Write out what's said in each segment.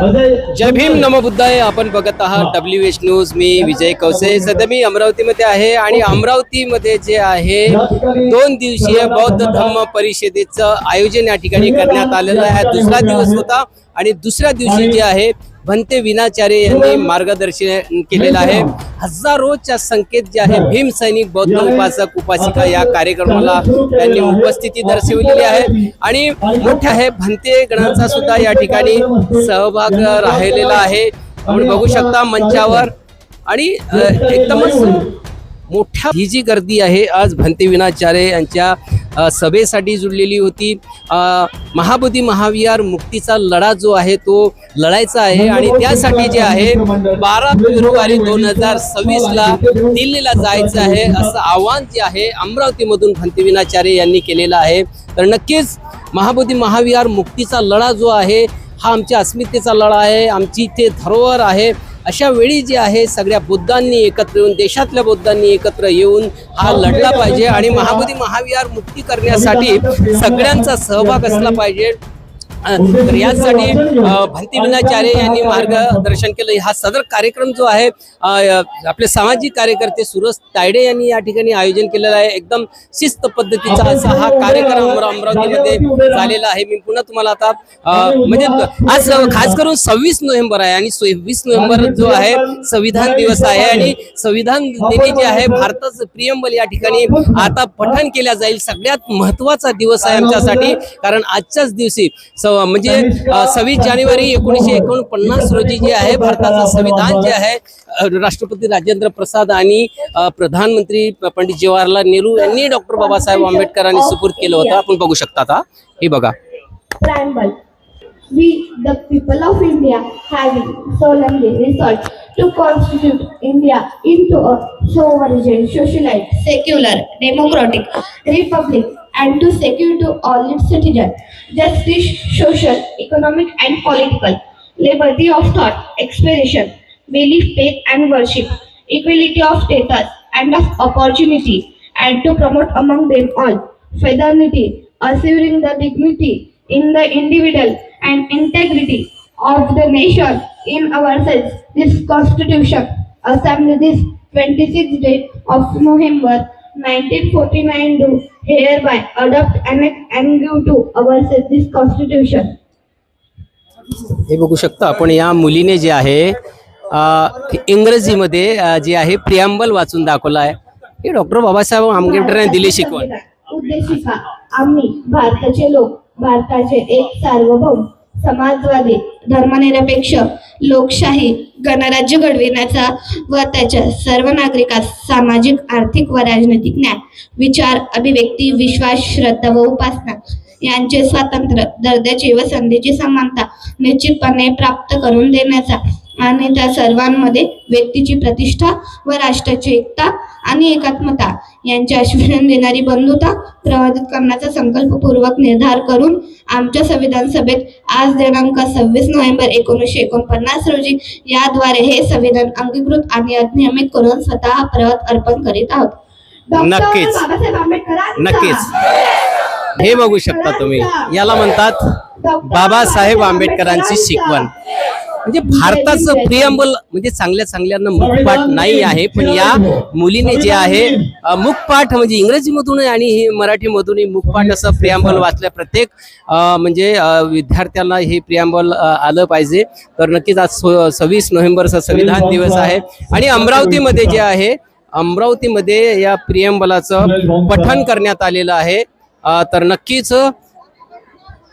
जय भीम नमो बुद्धाय आपण बघत आहात डब्ल्यू एच न्यूज मी विजय कवसे सध्या मी अमरावतीमध्ये आहे आणि अमरावतीमध्ये जे आहे दोन दिवसीय बौद्ध धम्म परिषदेचं आयोजन या ठिकाणी करण्यात आलेलं आहे. दुसरा दिवस होता आणि दुसऱ्या दिवशी जे आहे भंते विनाचार्य यांनी मार्गदर्शन केलेलं आहे. हजारोच्या संख्येत जे आहे भीम सैनिक बौद्ध उपासक उपासिका या कार्यक्रमाला त्यांनी उपस्थिती दर्शवलेली आहे. आणि मोठ्या आहे भंते गणांचा सुद्धा या ठिकाणी सहभाग राहिलेला आहे. आपण बघू शकता मंचावर. आणि एकदमच मोठ्या ही जी गर्दी आहे आज भंते विनाचार्य यांच्या सभेसाठी जुळलेली होती. महाबोधी महाविहार मुक्तीचा लढा जो आहे तो लढायचा आहे आणि त्यासाठी जे आहे बारा फेब्रुवारी दोन हजार सव्वीस ला दिल्लीला जायचं आहे असं आव्हान जे आहे अमरावतीमधून भंते विनाचार्य यांनी केलेलं आहे. तर नक्कीच महाबोधी महाविहार मुक्तीचा लढा जो आहे हा आमच्या अस्मितेचा लढा आहे आमची इथे धरोहर आहे. अशा वेळी जे आहे सगळ्या बुद्धांनी एकत्र येऊन देशातल्या बुद्धांनी एकत्र येऊन हा लढला पाहिजे आणि महाबोधी महाविहार मुक्ती करण्यासाठी सगळ्यांचा सहभाग असला पाहिजे. तर यासाठी भंती विनाचार्य यांनी मार्गदर्शन केलं. हा सदर कार्यक्रम जो आहे आपले सामाजिक कार्यकर्ते सुरज तायडे यांनी या ठिकाणी आयोजन केलेलं आहे. एकदम शिस्त पद्धतीचा असा हा कार्यक्रम अमरा- अमरावतीमध्ये झालेला आहे. मी पुन्हा तुम्हाला आता म्हणजे आज खास करून सव्वीस नोव्हेंबर आहे आणि सव्वीस नोव्हेंबर जो आहे संविधान दिवस आहे आणि संविधान दिनी जे आहे भारताचं प्रियंबल या ठिकाणी आता पठण केल्या जाईल. सगळ्यात महत्त्वाचा दिवस आहे आमच्यासाठी कारण आजच्याच दिवशी म्हणजे सव्वीस जानेवारी एकोणीसशे एकोणपन्नास रोजी जे आहे भारताचं संविधान जे आहे राष्ट्रपती राजेंद्र प्रसाद आणि प्रधानमंत्री पंडित जवाहरलाल नेहरू यांनी डॉक्टर बाबासाहेब आंबेडकरांनी सुपूर्द केलं होतं. आपण बघू शकता हे बघा. We, the people of India, having solemnly resolved to constitute India into a sovereign, socialist, secular, democratic republic and to secure to all its citizens justice, social, economic and political, liberty of thought, expression, belief, faith and worship, equality of status and of opportunity and to promote among them all fraternity, assuring the dignity in the individual and integrity of the nation in ourselves. This Constitution, assembled this 26th day of November 1949, do hereby adopt and, and give to ourselves this Constitution. हे बघू शकता आपण या मुलीने जे आहे इंग्रजीमध्ये जे आहे प्रियांबल वाचून दाखवलं आहे हे डॉक्टर बाबासाहेब आंबेडकर यांनी दिली शिकवण उद्देशिका आम्ही भारताचे लोक भारताचे एक सार्वभौम समाजवादी धर्मनिरपेक्ष लोकशाही गणराज्य घडविण्याचा व त्याच्या सर्व नागरिकास सामाजिक आर्थिक व राजनैतिक न्याय विचार अभिव्यक्ती विश्वास श्रद्धा व उपासना यांचे स्वातंत्र्य दर्जाची व संधीची समानता निश्चितपणे प्राप्त करून देण्याचा आणि त्या सर्वांमध्ये व्यक्तीची प्रतिष्ठा व राष्ट्राची एकता आणि एकात्मता यांचे आश्वासन देणारी बंधुता प्रवर्धित करण्याचा संकल्पपूर्वक निर्धार करून आमच्या संविधान सभेत आज दिनांक सव्वीस नोव्हेंबर एकोणीसशे एकोणपन्नास रोजी याद्वारे हे संविधान अंगीकृत आणि अधिनियमित करून स्वतः परत अर्पण करीत आहोत. नक्कीच. नक्कीच. हे बघू शकता तुम्ही. याला म्हणतात बाबासाहेब आंबेडकरांची शिकवण. म्हणजे भारताचं प्रियंबल म्हणजे चांगल्या चांगल्यांना मुखपाठ नाही आहे पण या मुलीने जे आहे मुखपाठ म्हणजे इंग्रजीमधून आणि ही मराठीमधूनही मुखपाठ असं प्रियंबल वाचलं प्रत्येक म्हणजे विद्यार्थ्यांना हे प्रियंबल आलं पाहिजे. तर नक्कीच आज सव्वीस नोव्हेंबरचा संविधान दिवस आहे. आणि अमरावतीमध्ये जे आहे अमरावतीमध्ये या प्रियंबलाचं पठण करण्यात आलेलं आहे. तर नक्कीच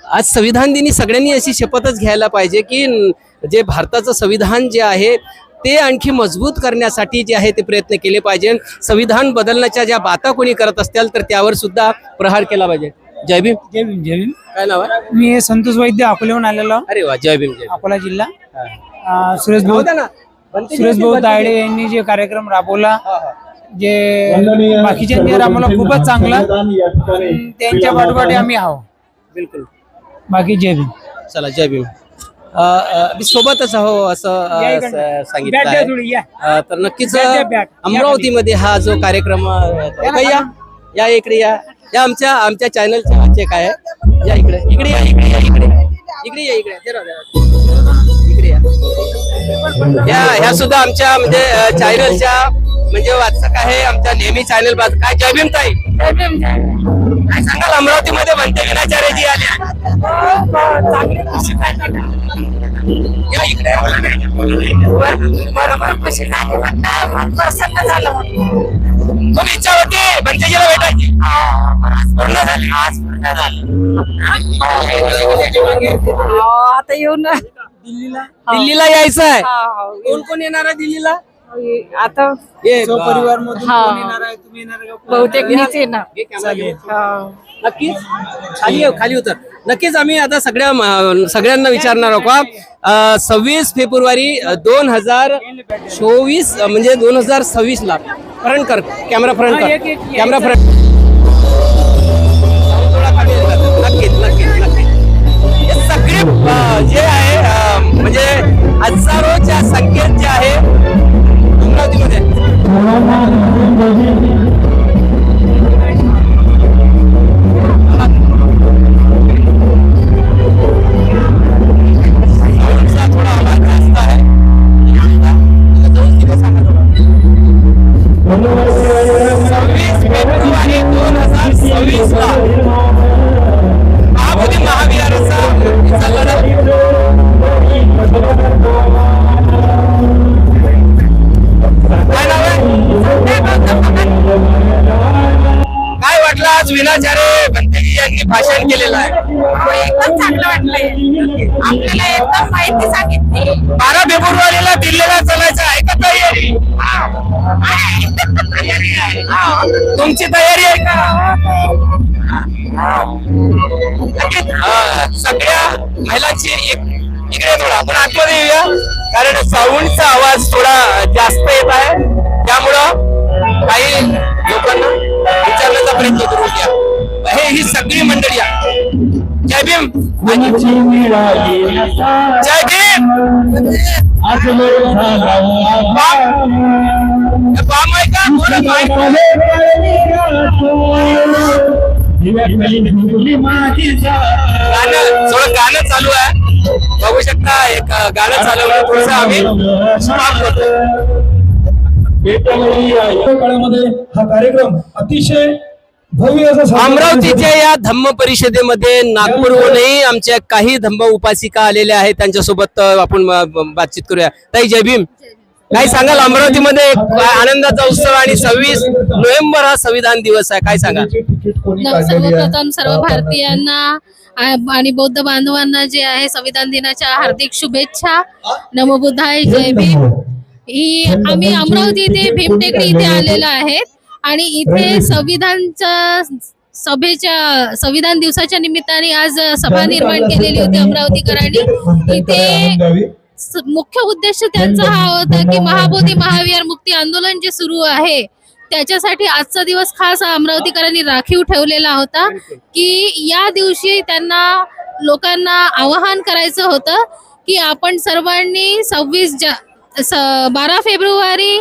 आज संविधान दिनी सगळ्यांनी अशी शपथच घ्यायला पाहिजे की जे भारताचं संविधान जे आहे ते आणखी मजबूत करण्यासाठी जे आहे ते प्रयत्न केले पाहिजे. संविधान बदलण्याच्या ज्या बाता कोणी करत असतील तर त्यावर सुद्धा प्रहार केला पाहिजे. जय भीम. जय भीम जय भीम. काय नाव आहे? मी संतोष वैद्य अकोल्याहून आलेलो अरे वा जय भीम जय अकोला जिल्हा. अं, सुरेश भाऊ सुरेश भाऊ. तायडे यांनी जे कार्यक्रम राबवला. जे बाकीच्यांनी राबवला खूपच चांगला. पण त्यांच्या पाठोपाठी आम्ही आहो बिलकुल. बाकी जय भीम. चला जय भीम. मी सोबतच आहो असं या सांगितलं आहे. या. तर नक्कीच. या अमरावतीमध्ये हा जो कार्यक्रम या या. इकडे या. या आमच्या आमच्या चॅनलचे आहे. या इकडे. इकडे या इकडे या इकडे इकडे या इकडे. इकडे ह्या ह्या सुद्धा आमच्या म्हणजे चॅनलच्या म्हणजे वाचक आहे आमच्या नेहमी चॅनल काय जय भीम ताई काय सांगाल? अमरावतीमध्ये म्हणते विनाचार्य जी आले या इकडे खूप इच्छा होती भंतेजीला भेटायची पूर्ण झाली आज पूर्ण झाली आता येऊन. दिल्लीला यायचं आहे कोण कोण येणार आहे दिल्लीला? आता ये परिवार मधून हा. कोण येणार आहे? तुम्ही येणार? बहुतेक मीच आहे नक्कीच. खाली खाली उतर. नक्कीच आम्ही आता सगळ्या सगळ्यांना विचारणार आहोत. सव्वीस फेब्रुवारी दोन हजार चोवीस म्हणजे दोन हजार सव्वीस ला फ्रंट कर कॅमेरा फ्रंट कर. Camera front. नक्कीच नक्कीच नक्कीच. सगळे भाषण केलेलं आहे. एकदम चांगलं वाटलंय. आपल्याला एकदम माहिती सांगितली. बारा फेब्रुवारीला दिल्लीला चालायचं आहे का तयारी? तुमची तयारी आहे का? सगळ्या महिलांची एक- इकडे थोडा आपण आतमध्ये येऊया. कारण साऊंडचा आवाज थोडा जास्त येत आहे. त्यामुळं काही लोकांना विचारण्याचा प्रयत्न करूया. हे ही सगळी मंडळी आहे. जय भीम. जय भीम. बाम आहे गाणं थोडं गाणं चालू आहे. बघू शकता एक गाणं चालवलं थोडस आम्ही stop करतो. काळामध्ये हा कार्यक्रम अतिशय अमरावतीच्या या धम्म परिषदेमध्ये नागपूरहूनही आमच्या काही धम्म उपासिका आलेल्या आहेत. त्यांच्यासोबत आपण बातचीत करूया. ताई जय भीम. काय सांगाल? अमरावतीमध्ये एक आनंदाचा उत्सव आणि सव्वीस नोव्हेंबर हा संविधान दिवस आहे. काय सांगाल? आहे? सर्वप्रथम सर्व भारतीयांना आणि बौद्ध बांधवांना जे आहे संविधान दिनाच्या हार्दिक शुभेच्छा. नमो बुद्धाय जय भीम. ही आम्ही अमरावती इथे भीमटेकडी इथे आलेलो आहेत आणि इथे संविधानच्या सभेच्या संविधान दिवसाच्या निमित्ताने आज सभा निर्माण केलेली होती अमरावतीकरांनी. इथे मुख्य उद्देश त्यांचा हा होता की महाबोधी महावीर मुक्ती आंदोलन जे सुरू आहे त्याच्यासाठी आजचा दिवस खास अमरावतीकरांनी राखीव ठेवलेला होता की या दिवशी त्यांना लोकांना आवाहन करायचं होतं की आपण सर्वांनी सव्वीस जा स- बारा फेब्रुवारी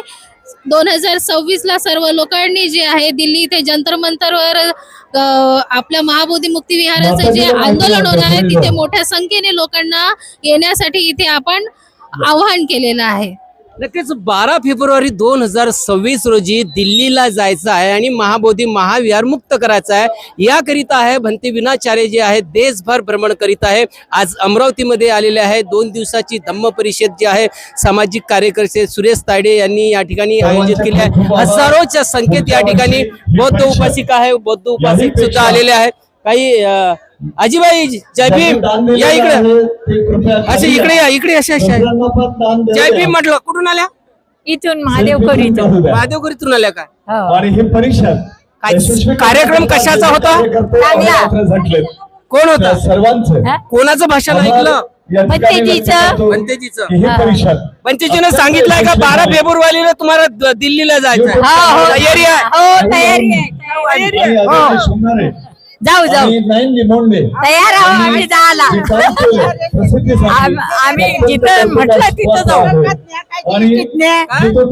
दोन हजार सव्वीस ला सर्व लोकांनी जे आहे दिल्ली इथे जंतर मंतरवर आपल्या महाबोधी मुक्ती विहाराचं जे आंदोलन होणार आहे तिथे मोठ्या संख्येने लोकांना येण्यासाठी इथे आपण आवाहन केलेलं आहे. नक्कीच बारा फेब्रुवारी दोन हजार सव्वीस रोजी दिल्लीला जायचं आहे आणि महाबोधी महाविहार मुक्त करायचं आहे. याकरिता आहे भंती विनाचार्य जे आहे देशभर भ्रमण करीत आहे. आज अमरावतीमध्ये आलेले आहे. दोन दिवसाची धम्म परिषद जी आहे सामाजिक कार्यकर्ते सुरेश तायडे यांनी या ठिकाणी आयोजित केली आहे. हजारोच्या संख्येत या ठिकाणी बौद्ध उपासिका आहे. बौद्ध उपासिक सुद्धा आलेले आहे. काही आजीबाई जय भीम. या इकडे. असे इकडे या इकडे असे असे. जय भीम म्हटलं. कुठून आल्या? इथून महादेवकर इथून. महादेवकरीतून आल्या काय? हो. आणि ही परीक्षा. कार्यक्रम कशाचा होता? कोण होता? सर्वांचं? कोणाचं भाषण ऐकलं. की ही पंचजीनं सांगितलंय का बारा फेब्रुवारीला तुम्हाला दिल्लीला जायचं हो, हो. तयारी आहे. जाऊ जाऊ. तयार आहो आम्ही जायला हे. आम- आम्ही जिथं म्हटलं तिथं जाऊ.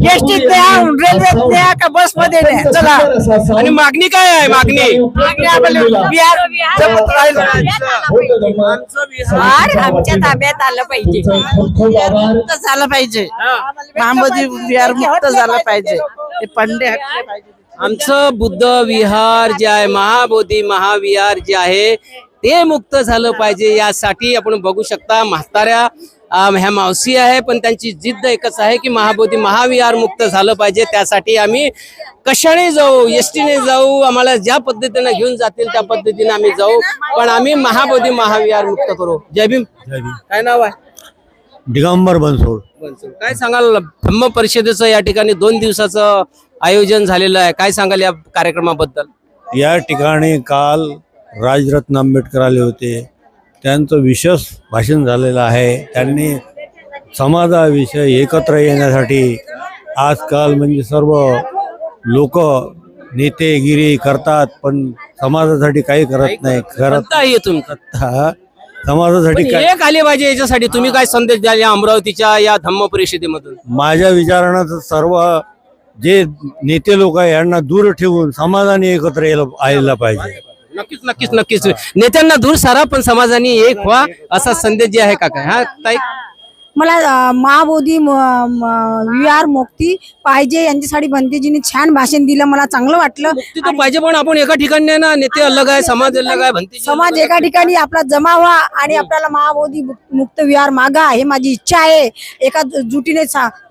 एसटीत न्या, रेल्वेत का बसमध्ये न्या? अत्यंत चला. आणि मागणी काय आहे? मागणी. मागणी बिहार जमत राहिलं. बिहार आमच्या ताब्यात आलं पाहिजे. मुक्त झालं पाहिजे. महामोदी विहार मुक्त झालं पाहिजे. ते पंडे हटले पाहिजे. आमचं बुद्ध विहार जे आहे महाबोधी महाविहार जे आहे ते मुक्त झालं पाहिजे. यासाठी आपण बघू शकता म्हाताऱ्या ह्या मावशी आहे पण त्यांची जिद्द एकच आहे की महाबोधी महाविहार मुक्त झालं पाहिजे. त्यासाठी आम्ही कशाने जाऊ एसटीने जाऊ आम्हाला ज्या पद्धतीने घेऊन जातील त्या पद्धतीने आम्ही जाऊ पण आम्ही महाबोधी महाविहार मुक्त करू. जय भीम. काय नाव आहे? दिगंबर बनसोड. काय सांगाल धम्म परिषदेचं या ठिकाणी दोन दिवसाचं आयोजन झालेलं आहे. काय सांगाल या कार्यक्रमाबद्दल? या ठिकाणी काल राजरत्न आंबेडकर आले होते. त्यांचं विशेष भाषण झालेलं आहे. त्यांनी समाजाविषयी एकत्र येण्यासाठी आजकाल म्हणजे सर्व लोक नेतेगिरी करतात पण समाजासाठी काही करत नाही. करत समाजासाठी काय? एक आले पाहिजे याच्यासाठी. तुम्ही काय संदेश द्याल या अमरावतीच्या या धम्म परिषदेमधून? माझ्या विचारानं सर्व जे नेते लोक आहे यांना दूर ठेवून समाजाने एकत्र यायला यायला पाहिजे. नक्कीच नक्कीच नक्कीच. नेत्यांना दूर सारा पण समाजाने एक व्हा असा संदेश जे आहे का काय हा ताई? मला महाबोधी विहार मुक्ती पाहिजे यांच्यासाठी भंतेजीने छान भाषण दिलं. मला चांगलं वाटलं. मुक्ती पाहिजे पण आपण एका ठिकाणी ना नेते अलग आहे समाज अलग आहे समाज एका ठिकाणी आपला जमा व्हा आणि आपल्याला महाबोधी मुक- मुक्त विहार मागा हे माझी इच्छा आहे. एका जुटीने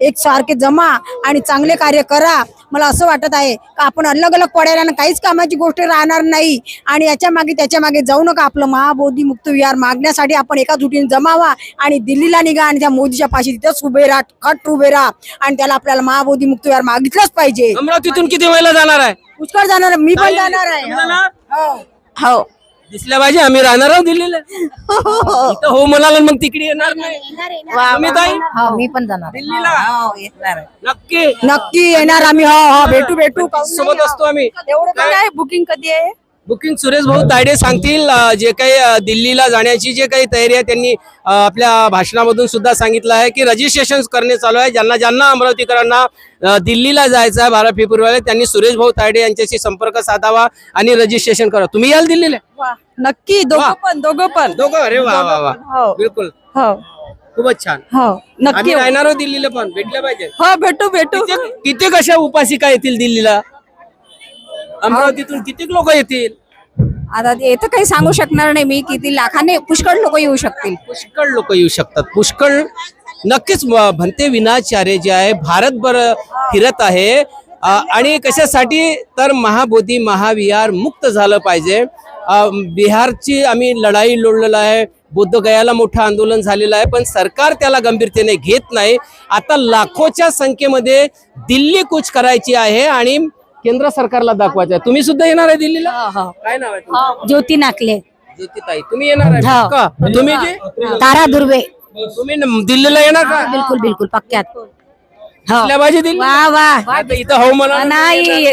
एक सारखे जमा आणि चांगले कार्य करा. मला असं वाटत आहे का आपण अलग अलग पडायला काहीच कामाची गोष्ट राहणार नाही आणि याच्या मागे त्याच्यामागे जाऊ नका. आपलं महाबोधी मुक्त विहार मागण्यासाठी आपण एका जुटीने जमा व्हा आणि दिल्लीला निघा आणि त्या मोदीच्या पाशी तिथंच उभे राहा खट उभे राहा. आणि त्याला आपल्याला महाबोधी मुक्त विहार मागितलंच पाहिजे. अमरावतीतून किती महिला जाणार आहे? पुष्कळ जाणार आहे, मी पण जाणार आहे. हो. दिसल्या पाहिजे आम्ही राहणार आहोत दिल्लीला. इथं हो म्हणाल मग तिकडे येणार नाही. ताई? मी पण जाणार दिल्लीला? हो येणार आहे. नक्की. नक्की येणार आम्ही. हो हो भेटू भेटू. सोबत असतो आम्ही. एवढं काय बुकिंग कधी आहे? बुकिंग सुरेश भाऊ तायडे सांगतील जे काही दिल्लीला जाण्याची जे काही तयारी आहे त्यांनी आपल्या भाषणामधून सुद्धा सांगितलं आहे की रजिस्ट्रेशन करणे चालू आहे. ज्यांना ज्यांना अमरावतीकरांना दिल्लीला जायचं आहे बारा फेब्रुवारीला त्यांनी सुरेश भाऊ तायडे यांच्याशी संपर्क साधावा आणि रजिस्ट्रेशन करा. तुम्ही याल दिल्लीला? नक्की. दोघं पण दोघं पण. दोघं? अरे वा वा वा. हो. बिलकुल. हो. खूपच छान. हो. नक्की राहणार दिल्लीला पण. भेटल्या पाहिजे. हो भेटू भेटू. किती किती कशा उपासिका येतील दिल्लीला? अमरावतीतून किती लोक येतील? आता येतं काही सांगू शकणार नाही मी किती लाखाने पुष्कळ लोक येऊ शकतील. पुष्कळ लोक येऊ शकतात. पुष्कळ नक्कीच म- भंते विनाचार्य जे आहे भारतभर फिरत आहे. आणि कशासाठी तर महाबोधी महाविहार मुक्त झालं पाहिजे. बिहारची आम्ही लढाई लढलेलं आहे. बुद्धगयाला मोठं आंदोलन झालेलं आहे पण सरकार त्याला गंभीरतेने घेत नाही. आता लाखोच्या संख्येमध्ये दिल्ली कूच करायची आहे आणि केंद्र सरकारला दाखवायचं आहे. तुम्ही सुद्धा येणार आहे दिल्लीला? काय नाव आहे तुमचं? ज्योती नाकले. ज्योतिताई तुम्ही येणार आहे? हो. का? तुम्ही जे? तारा दुर्वे. तुम्ही न- दिल्लीला येणार का? बिलकुल बिलकुल पक्क्यात. दिल्ली? वा वा. आता इथं हो मला नाही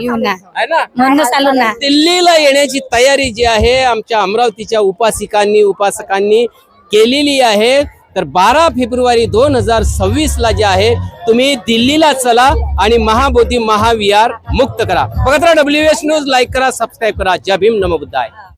येऊ ना. आहे ना? म्हणूनच आलो ना. दिल्लीला येण्याची तयारी जी आहे आमच्या अमरावतीच्या उपासिकांनी उपासकांनी केलेली आहे. तर बारा फेब्रुवारी दोन हजार सव्वीस ला जे आहे तुम्ही दिल्लीला चला आणि महाबोधी महाविहार मुक्त करा. बघत राहा डब्ल्यू एस न्यूज लाईक करा सबस्क्राईब करा. जय भीम नमो बुद्धाय.